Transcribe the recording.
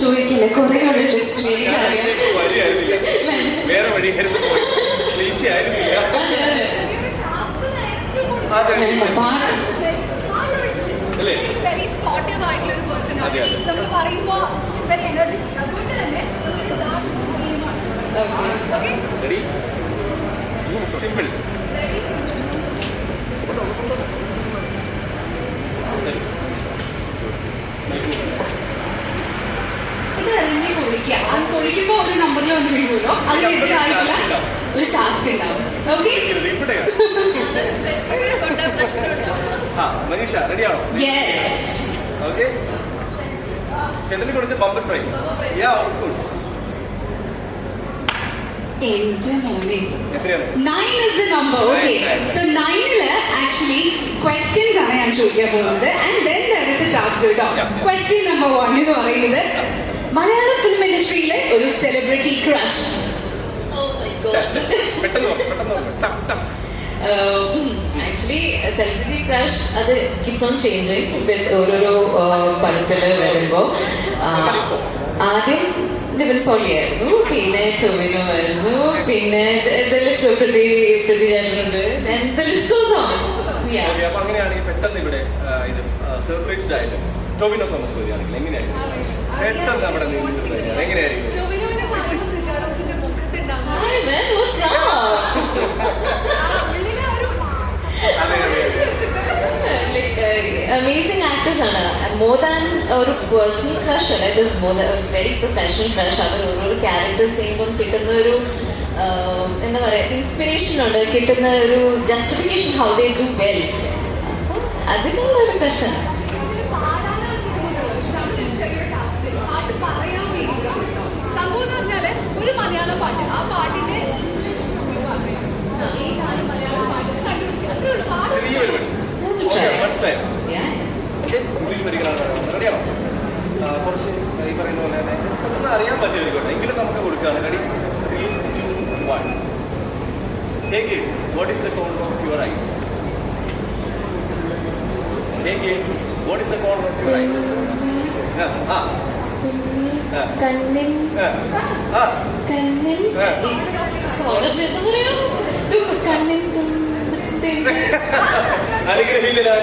ചോദിക്കല്ലേ. കുറെ ഉണ്ട് ലിസ്റ്റിൽ എനിക്കറിയാം. വേറെ പാട്ട്. അല്ലേ? വെരി സ്പോട്ടീവ് ആയിട്ടുള്ള ഒരു പേഴ്സൺ അതെ, ആണ് അതെ. നമ്മൾ പറയുമ്പോൾ വെരി എനർജറ്റിക് അതുകൊണ്ട് തന്നെ നമുക്ക് dark theme ആണ്. Okay Okay? Ready simple Very simple. എറിഞ്ഞ് പൊളിക്കുക ആ പൊളിക്കുമ്പോൾ ഒരു നമ്പറിൽ വന്ന് വീഴുമല്ലോ അതിനെതിരായിട്ടുള്ള ഒരു ടാസ്ക് ഉണ്ടാവും. ഓക്കെ മനീഷ റെഡിയാണോ യെസ് ഓക്കെ കൊടുത്ത bumper prize ya of course എന്റെ മോനെ. Nine is the number okay so നയനിൽ actually questions ആണ് ഞാൻ ചോദിക്കാൻ പോകുന്നത്. And then there is a task കേട്ടോ. ക്വസ്റ്റ്യൻ നമ്പർ വൺ എന്ന് പറയുന്നത് മലയാള ഫിലിം ഇൻഡസ്ട്രിയിലെ ഒരു celebrity crush. Actually celebrity crush അത് കിപ്സ് ഓൺ ചേഞ്ചിങ് വിത്ത് ഓരോരോ പടത്തിൽ വരുമ്പോൾ ആദ്യം നിവിൻ പോളിയായിരുന്നു പിന്നെ ടൊവിനോ ആയിരുന്നു പിന്നെ എന്തെല്ലാം പ്രതി പ്രതി ചേട്ടനുണ്ട്. The list goes on Okay, അപ്പൊ അങ്ങനെയാണെങ്കിൽ പെട്ടെന്ന് ഇവിടെ ഇത് സർപ്രൈസ്ഡ് ആയിട്ട് ടോവിനോ തോമസ് വരികയാണെങ്കിൽ എങ്ങനെയായിരിക്കും? പെട്ടെന്ന് നമ്മുടെ നീണ്ടു എങ്ങനെയായിരിക്കും? അമേസിംഗ് ആക്ടേഴ്സ് ആണ്. മോർ ദാൻ ഒരു പേഴ്സണൽ ക്രഷ് അല്ല it is more very professional crush അവർ ഓരോരോ ക്യാരക്ടേഴ്സ് ചെയ്യുമ്പോൾ കിട്ടുന്ന ഒരു ആഹ്, എന്താ പറയുക ഇൻസ്പിറേഷൻ ഉണ്ട്. കിട്ടുന്ന ഒരു justification how they do well അതിനുള്ള ഒരു ക്രഷാണ് ഇംഗ്ലീഷ് ആ പാട്ടിന്റെ കുറച്ച് ഈ പറയുന്ന പോലെ തന്നെ പെട്ടെന്ന് അറിയാൻ പറ്റുമായിരിക്കും എങ്കിലും നമുക്ക് കൊടുക്കുകയാണ്. Ready three two one take it what is the corner of your eyes take it what is the corner of your eyes ആ കണ്ണിൽ പറയാ കണ്ണിൻ തുമ്പത്തിൽ അനുഗ്രഹീതനായ